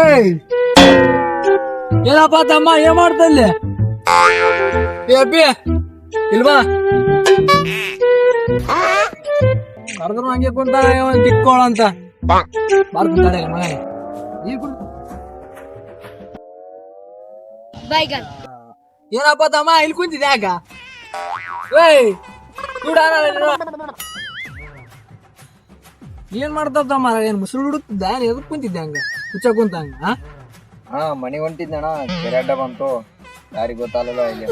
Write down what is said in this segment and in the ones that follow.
ಏಯ್! ಏನಪ್ಪ ತಮ್ಮ ಏನ್ ಮಾಡ್ತಾ ಇಲ್ಲಿ ಇಲ್ವಾ ಕರೆದ್ರು ಹಂಗೆ ಕುಂತಾನ ತಿಕ್ಕೋಳ ಅಂತ. ಬರ್ತಾಳೆ ಮಗ ಈ ಕುಂತ Baigan. ಏನಪ್ಪ ತಮ್ಮ ಇಲ್ಲಿ ಕುಂತಿದ್ದೆ ಯಾಕ ಏಯ್ ನೋಡ ಏನ್ ಮಾಡ್ತಾವ ಮಾರ ಏನ್ ಮುಸುಳು ಹುಡುಕ್ತಿದ್ದ? ಎದಕ್ ಕುಂತಿದ್ದೆ ಹಂಗ? ಹುಚ್ಚ ಕುಂತ ಹಂಗ ಹಾ ಮನೆ ಹೊಂಟಿದ್ದಣ ಕೆರೆಡ್ಡ ಬಂತು. ಯಾರಿಗ್ ಗೊತ್ತಾಗಲ್ಲ ಇಲ್ಲಿ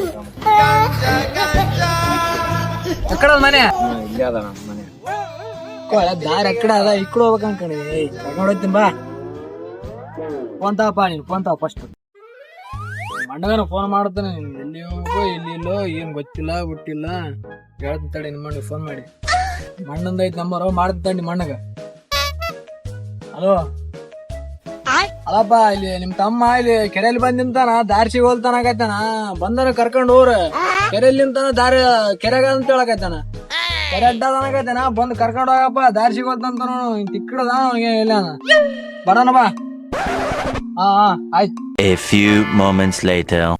ಅಕ್ಕಡ ಮನೆ? ಇಲ್ಲಿ ಅದ ಅದಣ್ಣ ಮನೆ. ದಾರಿ ಎಕಡೆ ಅದ ಇಕ್ಕಡ ಹೋಗ್ಬೇಕು ಅನ್ಕಣಿ. ಏಯ್ ನೋಡತ್ತೀನಿ ಬಾ. ಫೋನ್ ತಗಪ್ಪ ನೀನು ಫೋನ್ ತಗೋ ಫಸ್ಟ್ ಮಂಡಗನ ಫೋನ್ ಮಾಡ್ತಾನೆ. ಎಲ್ಲಿ ಹೋಗೋ ಎಲ್ಲಿ ಇಲ್ಲೋ ಏನು ಗೊತ್ತಿಲ್ಲ ಗೊತ್ತಿಲ್ಲ ಹೇಳ್ತೀನಿ ತಡಿ ನಿಮ್ಮ ಫೋನ್ ಮಾಡಿ. ಮಣ್ಣಂದ ಐತ್ ನಂಬರ್ ಮಾಡ್ತೀನಿ ತಡಿ ಮಣ್ಣಗ. ಹಲೋ? ಅಲ್ಲಪ್ಪ, ಇಲ್ಲಿ ನಿಮ್ ತಮ್ಮ ಇಲ್ಲಿ ಕೆರೆಯಲ್ಲಿ ಬಂದ್ ನಿಂತಾನ ದಾರ್ಸಿ ಹೋಲ್ತಾನಾಗೈತಾನ ಬಂದನ ಕರ್ಕೊಂಡು ಹೋಗ್ರ. ಕೆರೆಯಲ್ಲಿ ನಿಂತಾನ, ದಾರಿ, ಕೆರೆಗ ಅಂತ ಹೇಳಕೈತಾನ ಕೆರೆ ಅಡ್ಡದಾನಾಗೈತಾನ ಬಂದು ಕರ್ಕೊಂಡು ಹೋಗಪ್ಪ ದಾರ್ಸಿ ಹೋಲ್ತಾನ ತಿಕ್ಕಡದ ಅವನಿಗೆ ಇಲ್ಲ ಬರೋಣ ಬಾ. A few moments later.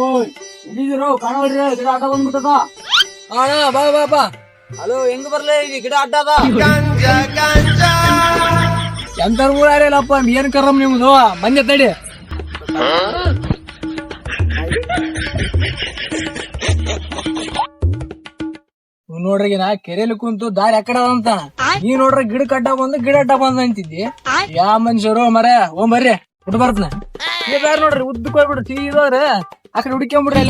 ಓಯ್ ಎಲ್ಲಿದಿರೋ ಕಾಣವಲ್ರಿ ಗಿಡ ಅಡ್ಡ ಬಂದ್ಬಿಟ್ಟದ ಅಣ್ಣ ಬಾ ಬಾ ಬಾ ಹಲೋ ಹೆಂಗ್ ಬರ್ಲಿ ಈಗ ಗಿಡ ಅಡ್ಡ ಅದ ಎಂತಾರ ಊರಾರಿಲ್ಲಪ್ಪ ಏನ್ ಕರಮ್ ನಿಮ್ದು ಬಂದೆ ತಡಿ ನೋಡ್ರಿ ನಾ ಕೆರೆಯಲ್ಲಿ ಕುಂತು ದಾರಿ ಅಂತ ನೀ ನೋಡ್ರಿ ಗಿಡ ಕಡ್ಡ ಬಂದು ಗಿಡ ಅಡ್ಡ ಬಂದ ಅಂತಿದ್ದಿ ಯಾ ಮನುಷ್ಯರು ಮರ ಓ ಬರ್ರಿ ಹುಡ್ ಬರ್ತನ ನೋಡ್ರಿ ಉದ್ದಕ್ಕೆ ಹೋಗ್ಬಿಡ್ರಿ ಸೀದೋರ ಆ ಕಡೆ ಹುಡುಕೊಂಬಿಡ್ರಿ